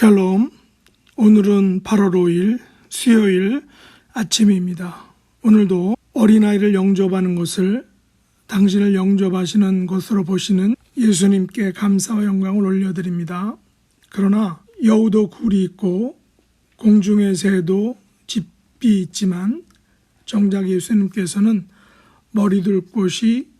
샬롬. 오늘은 8월 5일 수요일 아침입니다. 오늘도 어린아이를 영접하는 것을 당신을 영접하시는 것으로 보시는 예수님께 감사와 영광을 올려드립니다. 그러나 여우도 굴이 있고 공중의 새도 집이 있지만 정작 예수님께서는 머리 둘 곳이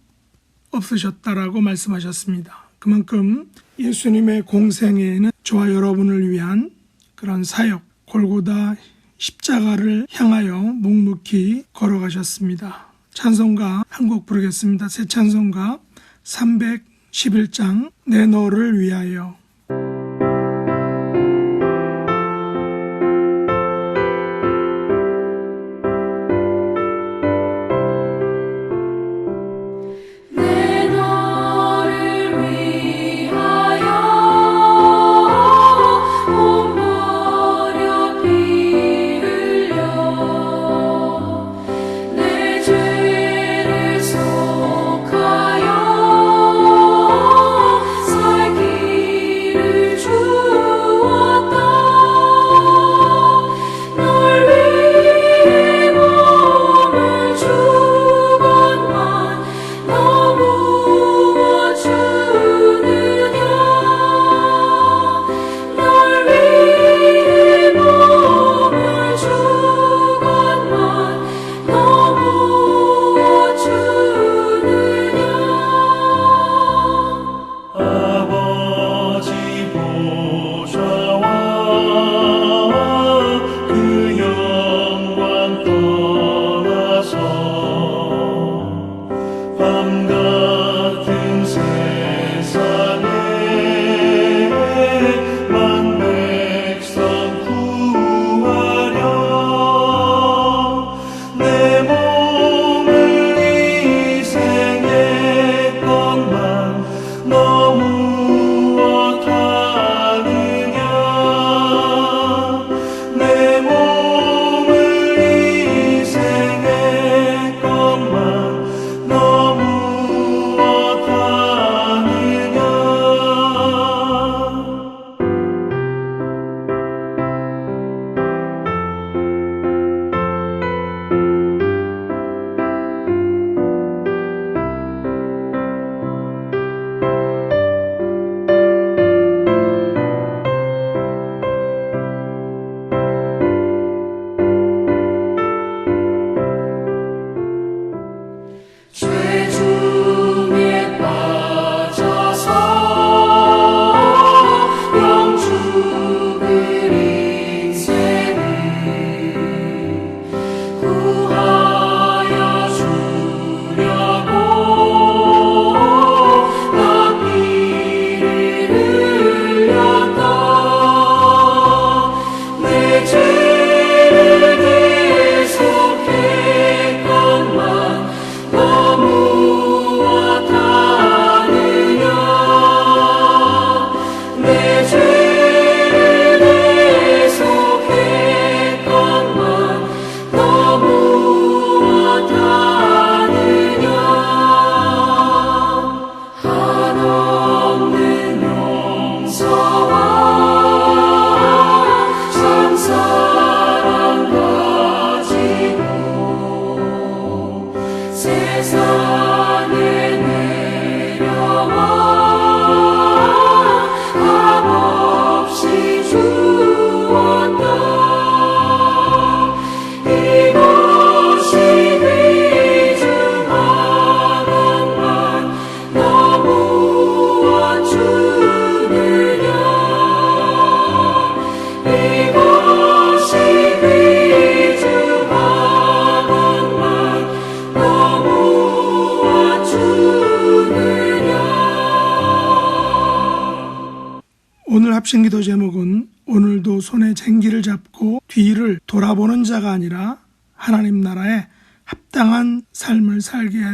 없으셨다라고 말씀하셨습니다. 그만큼 예수님의 공생애에는 저와 여러분을 위한 그런 사역, 골고다 십자가를 향하여 묵묵히 걸어가셨습니다. 찬송가 한 곡 부르겠습니다. 새 찬송가 311장 내 너를 위하여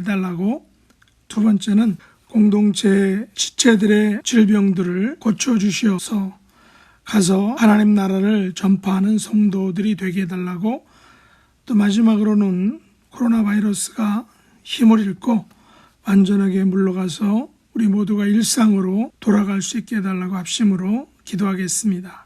해달라고 두 번째는 공동체 지체들의 질병들을 고쳐주시어서 가서 하나님 나라를 전파하는 성도들이 되게 해달라고 또 마지막으로는 코로나 바이러스가 힘을 잃고 완전하게 물러가서 우리 모두가 일상으로 돌아갈 수 있게 해달라고 합심으로 기도하겠습니다.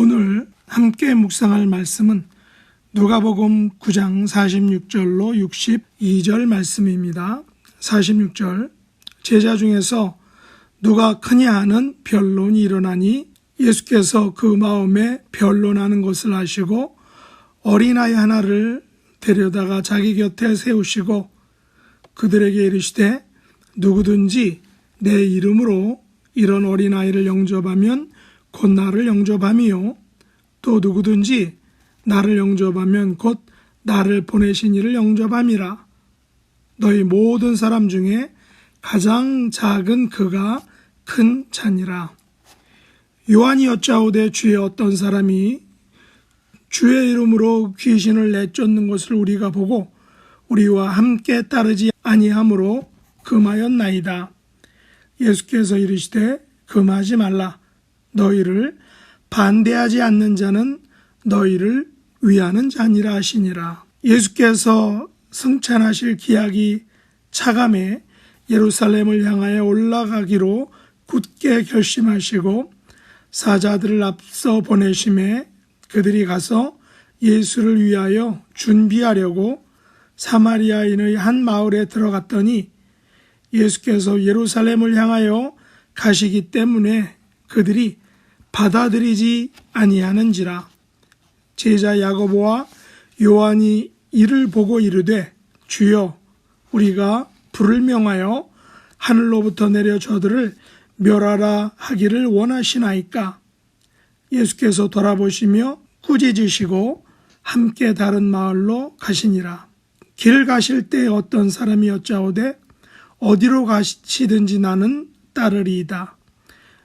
오늘 함께 묵상할 말씀은 누가복음 9장 46절로 62절 말씀입니다. 46절 제자 중에서 누가 크냐 하는 변론이 일어나니 예수께서 그 마음에 변론하는 것을 아시고 어린아이 하나를 데려다가 자기 곁에 세우시고 그들에게 이르시되 누구든지 내 이름으로 이런 어린아이를 영접하면 곧 나를 영접함이요 또 누구든지 나를 영접하면 곧 나를 보내신 이를 영접함이라 너희 모든 사람 중에 가장 작은 그가 큰 잔이라 요한이 여짜오되 주의 어떤 사람이 주의 이름으로 귀신을 내쫓는 것을 우리가 보고 우리와 함께 따르지 아니하므로 금하였나이다. 예수께서 이르시되 금하지 말라. 너희를 반대하지 않는 자는 너희를 위하는 자니라 하시니라. 예수께서 승천하실 기약이 차감해 예루살렘을 향하여 올라가기로 굳게 결심하시고 사자들을 앞서 보내심에 그들이 가서 예수를 위하여 준비하려고 사마리아인의 한 마을에 들어갔더니 예수께서 예루살렘을 향하여 가시기 때문에 그들이 받아들이지 아니하는지라 제자 야고보와 요한이 이를 보고 이르되 주여 우리가 불을 명하여 하늘로부터 내려 저들을 멸하라 하기를 원하시나이까? 예수께서 돌아보시며 꾸짖으시고 함께 다른 마을로 가시니라. 길 가실 때 어떤 사람이 여짜오되 어디로 가시든지 나는 따르리이다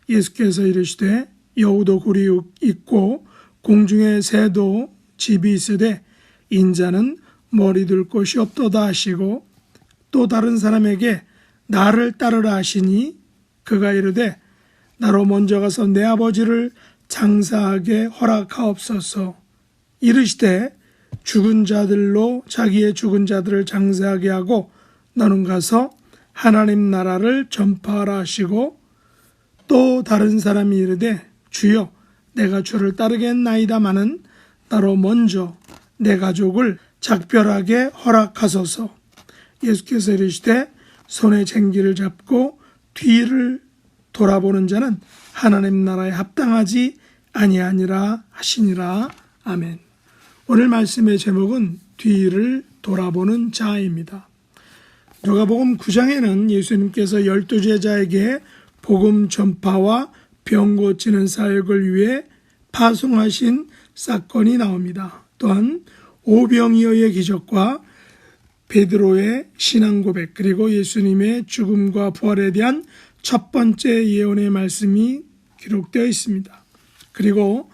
예수께서 이르시되 여우도 굴이 있고 공중에 새도 집이 있으되 인자는 머리 둘 곳이 없도다 하시고 또 다른 사람에게 나를 따르라 하시니 그가 이르되 나로 먼저 가서 내 아버지를 장사하게 허락하옵소서. 이르시되 죽은 자들로 자기의 죽은 자들을 장사하게 하고 너는 가서 하나님 나라를 전파하라 하시고 또 다른 사람이 이르되 주여 내가 주를 따르겠나이다마는 나로 먼저 내 가족을 작별하게 허락하소서 예수께서 이르시되 손에 쟁기를 잡고 뒤를 돌아보는 자는 하나님 나라에 합당하지 아니하니라 하시니라 아멘. 오늘 말씀의 제목은 뒤를 돌아보는 자입니다. 누가복음 9장에는 예수님께서 열두 제자에게 복음 전파와 병 고치는 사역을 위해 파송하신 사건이 나옵니다. 또한 오병이어의 기적과 베드로의 신앙 고백 그리고 예수님의 죽음과 부활에 대한 첫 번째 예언의 말씀이 기록되어 있습니다. 그리고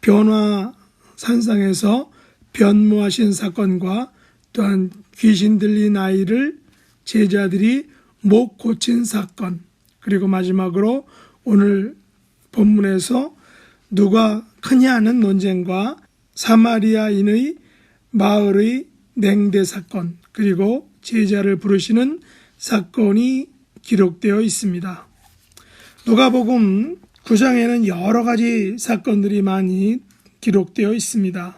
변화 산상에서 변모하신 사건과 또한 귀신 들린 아이를 제자들이 못 고친 사건 그리고 마지막으로 오늘 본문에서 누가 크냐는 논쟁과 사마리아인의 마을의 냉대 사건 그리고 제자를 부르시는 사건이 기록되어 있습니다. 누가복음 9장에는 여러 가지 사건들이 많이 기록되어 있습니다.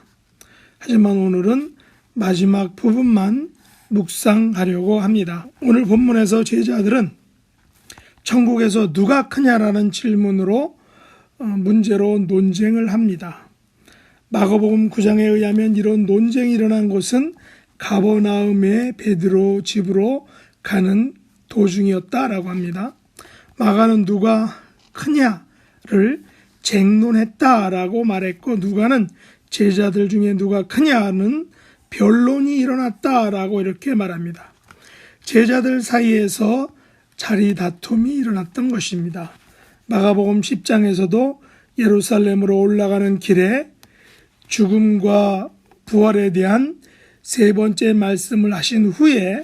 하지만 오늘은 마지막 부분만 묵상하려고 합니다. 오늘 본문에서 제자들은 천국에서 누가 크냐라는 질문으로 어, 문제로 논쟁을 합니다. 마가복음 9장에 의하면 이런 논쟁이 일어난 곳은 가버나움의 베드로 집으로 가는 도중이었다라고 합니다. 마가는 누가 크냐를 쟁론했다라고 말했고 누가는 제자들 중에 누가 크냐는 변론이 일어났다라고 이렇게 말합니다. 제자들 사이에서 자리 다툼이 일어났던 것입니다. 마가복음 10장에서도 예루살렘으로 올라가는 길에 죽음과 부활에 대한 세 번째 말씀을 하신 후에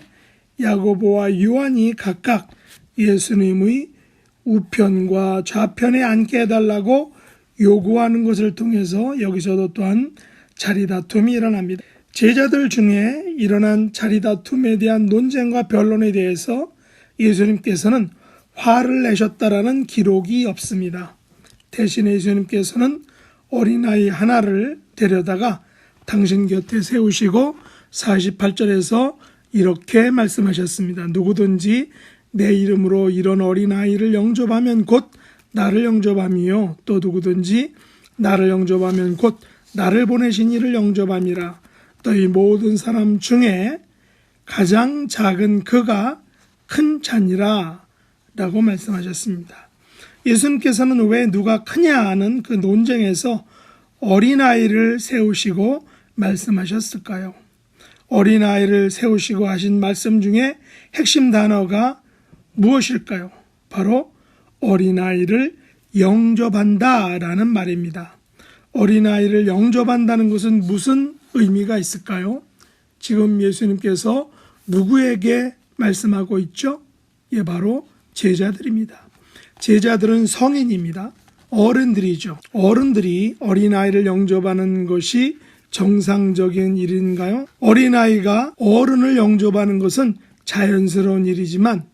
야고보와 요한이 각각 예수님의 우편과 좌편에 앉게 해달라고 요구하는 것을 통해서 여기서도 또한 자리 다툼이 일어납니다. 제자들 중에 일어난 자리 다툼에 대한 논쟁과 변론에 대해서 예수님께서는 화를 내셨다라는 기록이 없습니다. 대신에 예수님께서는 어린아이 하나를 데려다가 당신 곁에 세우시고 48절에서 이렇게 말씀하셨습니다. 누구든지 내 이름으로 이런 어린아이를 영접하면 곧 나를 영접함이요. 또 누구든지 나를 영접하면 곧 나를 보내신 이를 영접함이라. 너희 모든 사람 중에 가장 작은 그가 큰 잔이라 라고 말씀하셨습니다. 예수님께서는 왜 누가 크냐 하는 그 논쟁에서 어린아이를 세우시고 말씀하셨을까요? 어린아이를 세우시고 하신 말씀 중에 핵심 단어가 무엇일까요? 바로 어린아이를 영접한다 라는 말입니다. 어린아이를 영접한다는 것은 무슨 의미가 있을까요? 지금 예수님께서 누구에게 말씀하고 있죠? 예, 바로 제자들입니다. 제자들은 성인입니다. 어른들이죠. 어른들이 어린아이를 영접하는 것이 정상적인 일인가요? 어린아이가 어른을 영접하는 것은 자연스러운 일이지만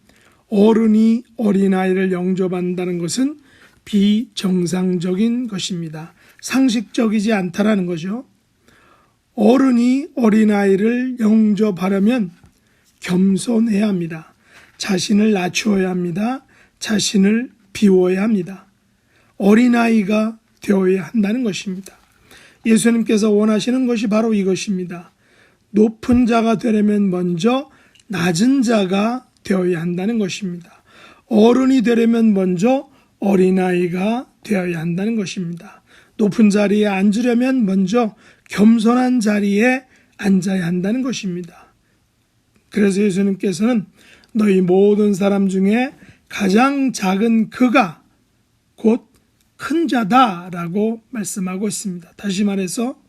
어른이 어린아이를 영접한다는 것은 비정상적인 것입니다. 상식적이지 않다라는 거죠. 어른이 어린아이를 영접하려면 겸손해야 합니다. 자신을 낮추어야 합니다. 자신을 비워야 합니다. 어린아이가 되어야 한다는 것입니다. 예수님께서 원하시는 것이 바로 이것입니다. 높은 자가 되려면 먼저 낮은 자가 되어야 한다는 것입니다. 어른이 되려면 먼저 어린아이가 되어야 한다는 것입니다. 높은 자리에 앉으려면 먼저 겸손한 자리에 앉아야 한다는 것입니다. 그래서 예수님께서는 너희 모든 사람 중에 가장 작은 그가 곧 큰 자다라고 말씀하고 있습니다. 다시 말해서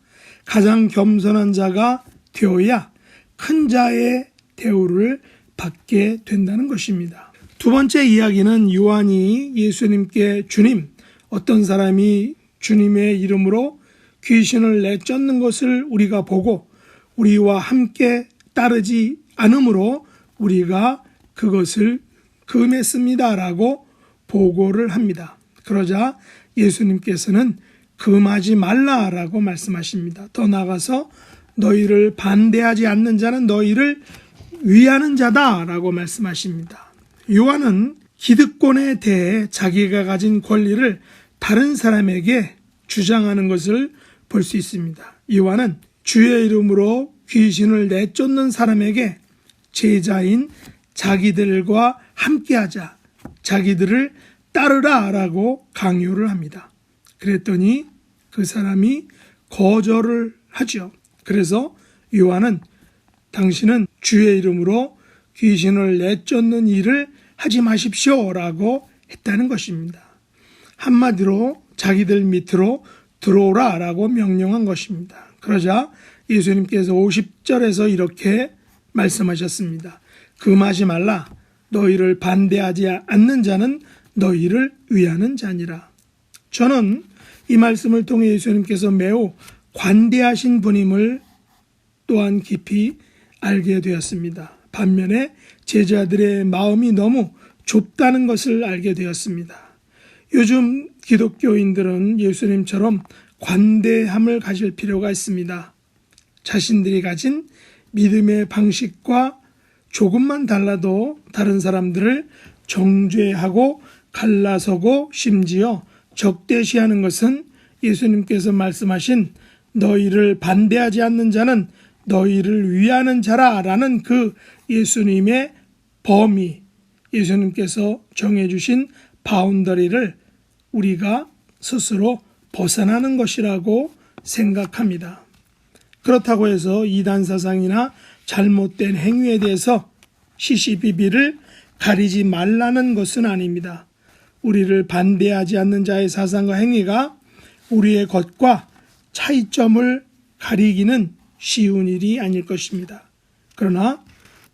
가장 겸손한 자가 되어야 큰 자의 대우를 받게 된다는 것입니다. 두 번째 이야기는 요한이 예수님께 주님, 어떤 사람이 주님의 이름으로 귀신을 내쫓는 것을 우리가 보고 우리와 함께 따르지 않으므로 우리가 그것을 금했습니다라고 보고를 합니다. 그러자 예수님께서는 금하지 말라라고 말씀하십니다. 더 나아가서 너희를 반대하지 않는 자는 너희를 위하는 자다라고 말씀하십니다. 요한은 기득권에 대해 자기가 가진 권리를 다른 사람에게 주장하는 것을 볼 수 있습니다. 요한은 주의 이름으로 귀신을 내쫓는 사람에게 제자인 자기들과 함께하자, 자기들을 따르라라고 강요를 합니다. 그랬더니 그 사람이 거절을 하죠. 그래서 요한은 당신은 주의 이름으로 귀신을 내쫓는 일을 하지 마십시오라고 했다는 것입니다. 한마디로 자기들 밑으로 들어오라라고 명령한 것입니다. 그러자 예수님께서 50절에서 이렇게 말씀하셨습니다. 금하지 말라. 너희를 반대하지 않는 자는 너희를 위하는 자니라. 저는 이 말씀을 통해 예수님께서 매우 관대하신 분임을 또한 깊이 알게 되었습니다. 반면에 제자들의 마음이 너무 좁다는 것을 알게 되었습니다. 요즘 기독교인들은 예수님처럼 관대함을 가질 필요가 있습니다. 자신들이 가진 믿음의 방식과 조금만 달라도 다른 사람들을 정죄하고 갈라서고 심지어 적대시하는 것은 예수님께서 말씀하신 너희를 반대하지 않는 자는 너희를 위하는 자라라는 그 예수님의 범위, 예수님께서 정해주신 바운더리를 우리가 스스로 벗어나는 것이라고 생각합니다. 그렇다고 해서 이단 사상이나 잘못된 행위에 대해서 시시비비를 가리지 말라는 것은 아닙니다. 우리를 반대하지 않는 자의 사상과 행위가 우리의 것과 차이점을 가리기는 쉬운 일이 아닐 것입니다. 그러나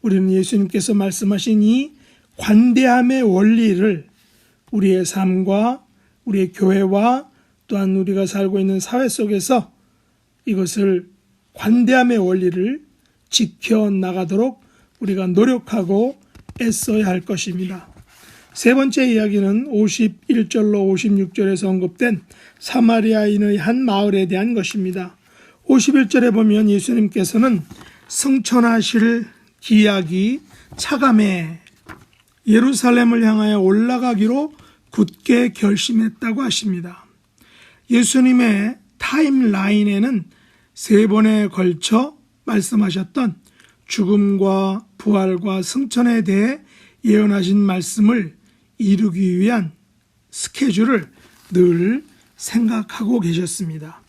우리는 예수님께서 말씀하신 이 관대함의 원리를 우리의 삶과 우리의 교회와 또한 우리가 살고 있는 사회 속에서 이것을 관대함의 원리를 지켜 나가도록 우리가 노력하고 애써야 할 것입니다. 세 번째 이야기는 51절로 56절에서 언급된 사마리아인의 한 마을에 대한 것입니다. 51절에 보면 예수님께서는 승천하실 기약이 차감해 예루살렘을 향하여 올라가기로 굳게 결심했다고 하십니다. 예수님의 타임라인에는 세 번에 걸쳐 말씀하셨던 죽음과 부활과 승천에 대해 예언하신 말씀을 이루기 위한 스케줄을 늘 생각하고 계셨습니다.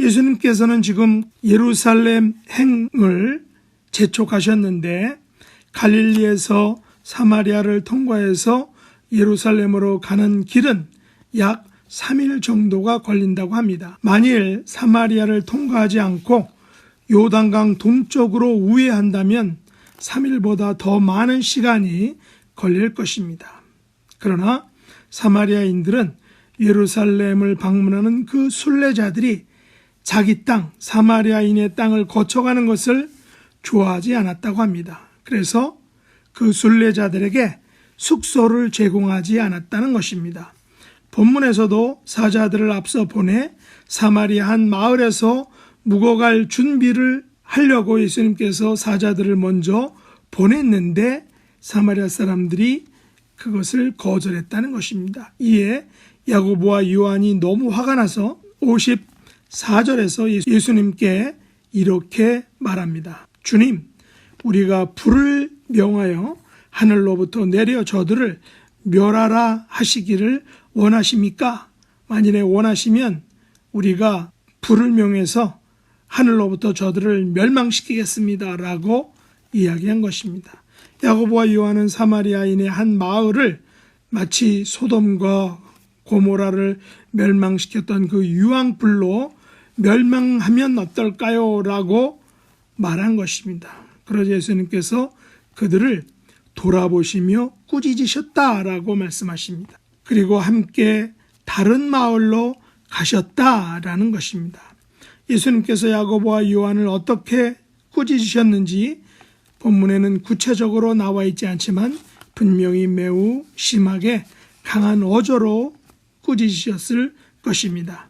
예수님께서는 지금 예루살렘 행을 재촉하셨는데 갈릴리에서 사마리아를 통과해서 예루살렘으로 가는 길은 약 3일 정도가 걸린다고 합니다. 만일 사마리아를 통과하지 않고 요단강 동쪽으로 우회한다면 3일보다 더 많은 시간이 걸릴 것입니다. 그러나 사마리아인들은 예루살렘을 방문하는 그 순례자들이 자기 땅, 사마리아인의 땅을 거쳐가는 것을 좋아하지 않았다고 합니다. 그래서 그 순례자들에게 숙소를 제공하지 않았다는 것입니다. 본문에서도 사자들을 앞서 보내 사마리아 한 마을에서 묵어갈 준비를 하려고 예수님께서 사자들을 먼저 보냈는데 사마리아 사람들이 그것을 거절했다는 것입니다. 이에 야고보와 요한이 너무 화가 나서 54절에서 예수님께 이렇게 말합니다. 주님, 우리가 불을 명하여 하늘로부터 내려 저들을 멸하라 하시기를 원하십니까? 만일에 원하시면 우리가 불을 명해서 하늘로부터 저들을 멸망시키겠습니다. 라고 이야기한 것입니다. 야고보와 요한은 사마리아인의 한 마을을 마치 소돔과 고모라를 멸망시켰던 그 유황불로 멸망하면 어떨까요? 라고 말한 것입니다. 그러자 예수님께서 그들을 돌아보시며 꾸짖으셨다라고 말씀하십니다. 그리고 함께 다른 마을로 가셨다라는 것입니다. 예수님께서 야고보와 요한을 어떻게 꾸짖으셨는지 본문에는 구체적으로 나와 있지 않지만 분명히 매우 심하게 강한 어조로 꾸짖으셨을 것입니다.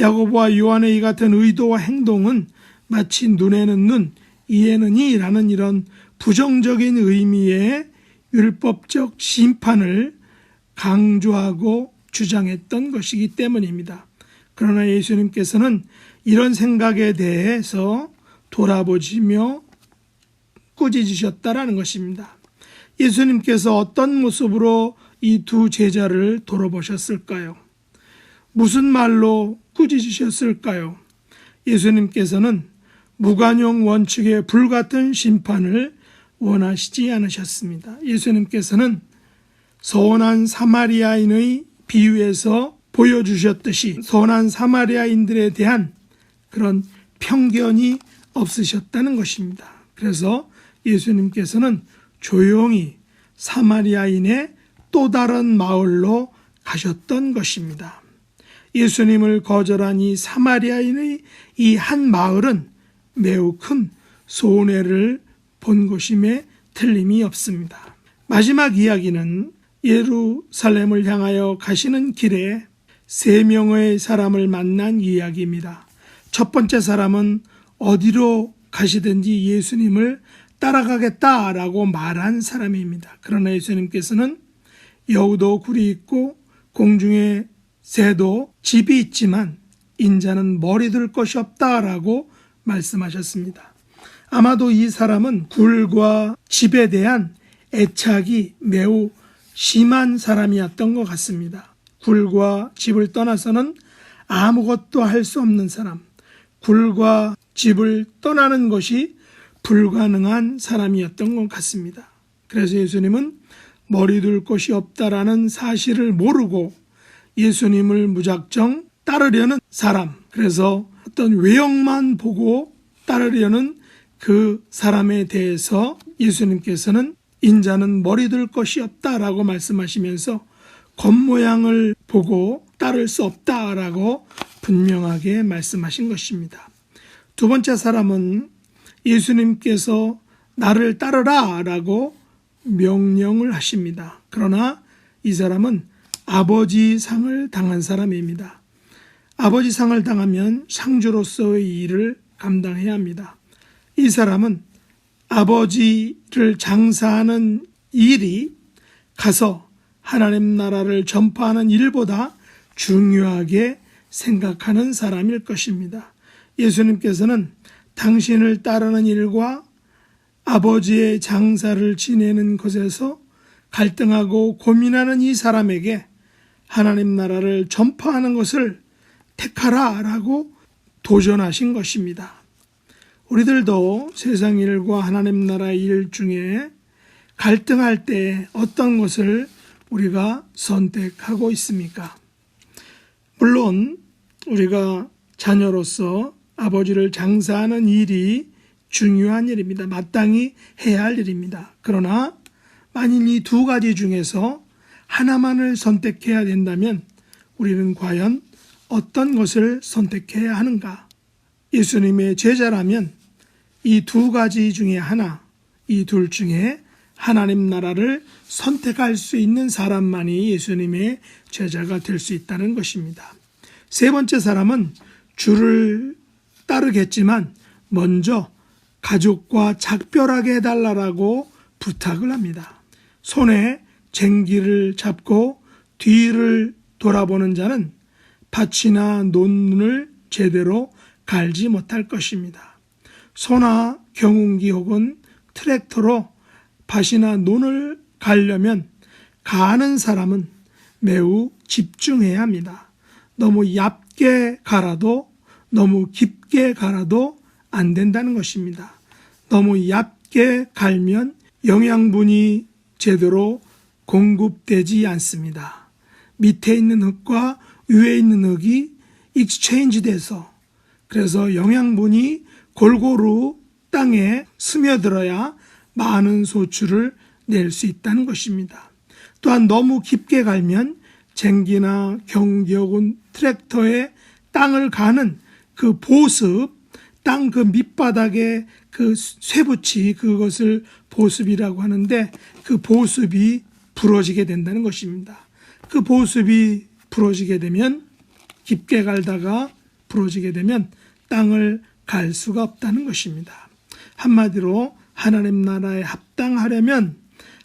야고보와 요한의 이 같은 의도와 행동은 마치 눈에는 눈, 이에는 이라는 이런 부정적인 의미의 율법적 심판을 강조하고 주장했던 것이기 때문입니다. 그러나 예수님께서는 이런 생각에 대해서 돌아보시며 꾸짖으셨다라는 것입니다. 예수님께서 어떤 모습으로 이 두 제자를 돌아보셨을까요? 무슨 말로 꾸짖으셨을까요? 예수님께서는 무관용 원칙의 불같은 심판을 원하시지 않으셨습니다. 예수님께서는 선한 사마리아인의 비유에서 보여주셨듯이 선한 사마리아인들에 대한 그런 편견이 없으셨다는 것입니다. 그래서 예수님께서는 조용히 사마리아인의 또 다른 마을로 가셨던 것입니다. 예수님을 거절한 이 사마리아인의 이 한 마을은 매우 큰 손해를 본 것임에 틀림이 없습니다. 마지막 이야기는 예루살렘을 향하여 가시는 길에 세 명의 사람을 만난 이야기입니다. 첫 번째 사람은 어디로 가시든지 예수님을 따라가겠다라고 말한 사람입니다. 그러나 예수님께서는 여우도 굴이 있고 공중에 새도 집이 있지만 인자는 머리 들 것이 없다라고 말씀하셨습니다. 아마도 이 사람은 굴과 집에 대한 애착이 매우 심한 사람이었던 것 같습니다. 굴과 집을 떠나서는 아무것도 할 수 없는 사람, 굴과 집을 떠나는 것이 불가능한 사람이었던 것 같습니다. 그래서 예수님은 머리 둘 곳이 없다라는 사실을 모르고 예수님을 무작정 따르려는 사람, 그래서 어떤 외형만 보고 따르려는 그 사람에 대해서 예수님께서는 인자는 머리 둘 것이 없다라고 말씀하시면서 겉모양을 보고 따를 수 없다라고 분명하게 말씀하신 것입니다. 두 번째 사람은 예수님께서 나를 따르라 라고 명령을 하십니다. 그러나 이 사람은 아버지 상을 당한 사람입니다. 아버지 상을 당하면 상주로서의 일을 감당해야 합니다. 이 사람은 아버지를 장사하는 일이 가서 하나님 나라를 전파하는 일보다 중요하게 생각하는 사람일 것입니다. 예수님께서는 당신을 따르는 일과 아버지의 장사를 지내는 것에서 갈등하고 고민하는 이 사람에게 하나님 나라를 전파하는 것을 택하라 라고 도전하신 것입니다. 우리들도 세상 일과 하나님 나라의 일 중에 갈등할 때 어떤 것을 우리가 선택하고 있습니까? 물론 우리가 자녀로서 아버지를 장사하는 일이 중요한 일입니다. 마땅히 해야 할 일입니다. 그러나 만일 이 두 가지 중에서 하나만을 선택해야 된다면 우리는 과연 어떤 것을 선택해야 하는가? 예수님의 제자라면 이 두 가지 중에 하나, 이 둘 중에 하나님 나라를 선택할 수 있는 사람만이 예수님의 제자가 될 수 있다는 것입니다. 세 번째 사람은 주를 따르겠지만 먼저 가족과 작별하게 해달라고 부탁을 합니다. 손에 쟁기를 잡고 뒤를 돌아보는 자는 밭이나 논을 제대로 갈지 못할 것입니다. 소나 경운기 혹은 트랙터로 밭이나 논을 가려면 가는 사람은 매우 집중해야 합니다. 너무 얕게 갈아도 너무 깊게 갈아도 안 된다는 것입니다. 너무 얕게 갈면 영양분이 제대로 공급되지 않습니다. 밑에 있는 흙과 위에 있는 흙이 익스체인지 돼서 그래서 영양분이 골고루 땅에 스며들어야 많은 소출을 낼 수 있다는 것입니다. 또한 너무 깊게 갈면 쟁기나 경기역은 트랙터에 땅을 가는 그 보습, 땅 그 밑바닥에 그 쇠붙이 그것을 보습이라고 하는데 그 보습이 부러지게 된다는 것입니다. 그 보습이 부러지게 되면 깊게 갈다가 부러지게 되면 땅을 갈 수가 없다는 것입니다. 한마디로 하나님 나라에 합당하려면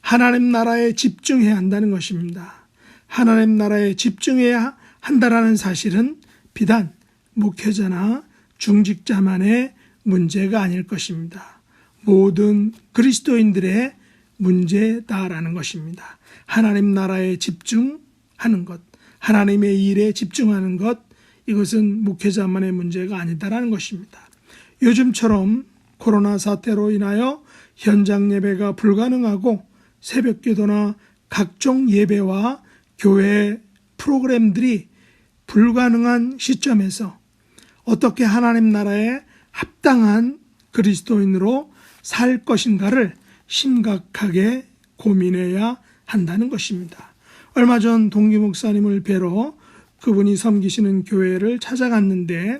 하나님 나라에 집중해야 한다는 것입니다. 하나님 나라에 집중해야 한다라는 사실은 비단 목회자나 중직자만의 문제가 아닐 것입니다. 모든 그리스도인들의 문제다라는 것입니다. 하나님 나라에 집중하는 것, 하나님의 일에 집중하는 것, 이것은 목회자만의 문제가 아니다라는 것입니다. 요즘처럼 코로나 사태로 인하여 현장 예배가 불가능하고 새벽 기도나 각종 예배와 교회 프로그램들이 불가능한 시점에서 어떻게 하나님 나라에 합당한 그리스도인으로 살 것인가를 심각하게 고민해야 한다는 것입니다. 얼마 전 동기 목사님을 뵈러 그분이 섬기시는 교회를 찾아갔는데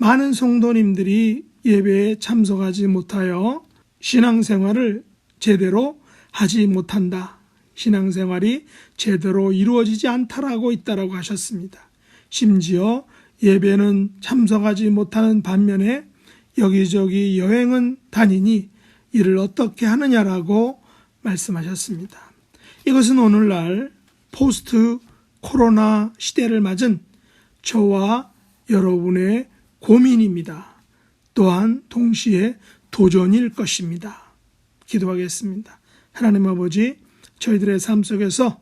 많은 성도님들이 예배에 참석하지 못하여 신앙생활을 제대로 하지 못한다. 신앙생활이 제대로 이루어지지 않다라고 있다라고 하셨습니다. 심지어 예배는 참석하지 못하는 반면에 여기저기 여행은 다니니 이를 어떻게 하느냐라고 말씀하셨습니다. 이것은 오늘날 포스트 코로나 시대를 맞은 저와 여러분의 고민입니다. 또한 동시에 도전일 것입니다. 기도하겠습니다. 하나님 아버지, 저희들의 삶 속에서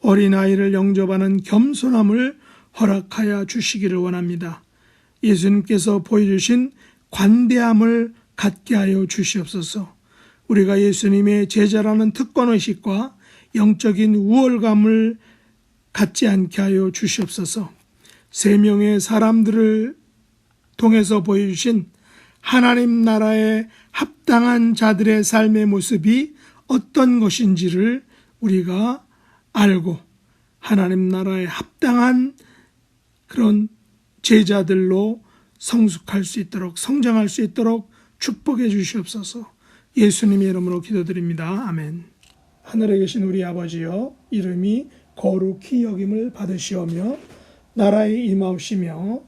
어린아이를 영접하는 겸손함을 허락하여 주시기를 원합니다. 예수님께서 보여주신 관대함을 갖게 하여 주시옵소서. 우리가 예수님의 제자라는 특권의식과 영적인 우월감을 갖지 않게 하여 주시옵소서. 세 명의 사람들을 통해서 보여주신 하나님 나라에 합당한 자들의 삶의 모습이 어떤 것인지를 우리가 알고 하나님 나라에 합당한 그런 제자들로 성숙할 수 있도록 성장할 수 있도록 축복해 주시옵소서. 예수님의 이름으로 기도드립니다. 아멘. 하늘에 계신 우리 아버지여 이름이 거룩히 여김을 받으시오며 나라의 임하옵시며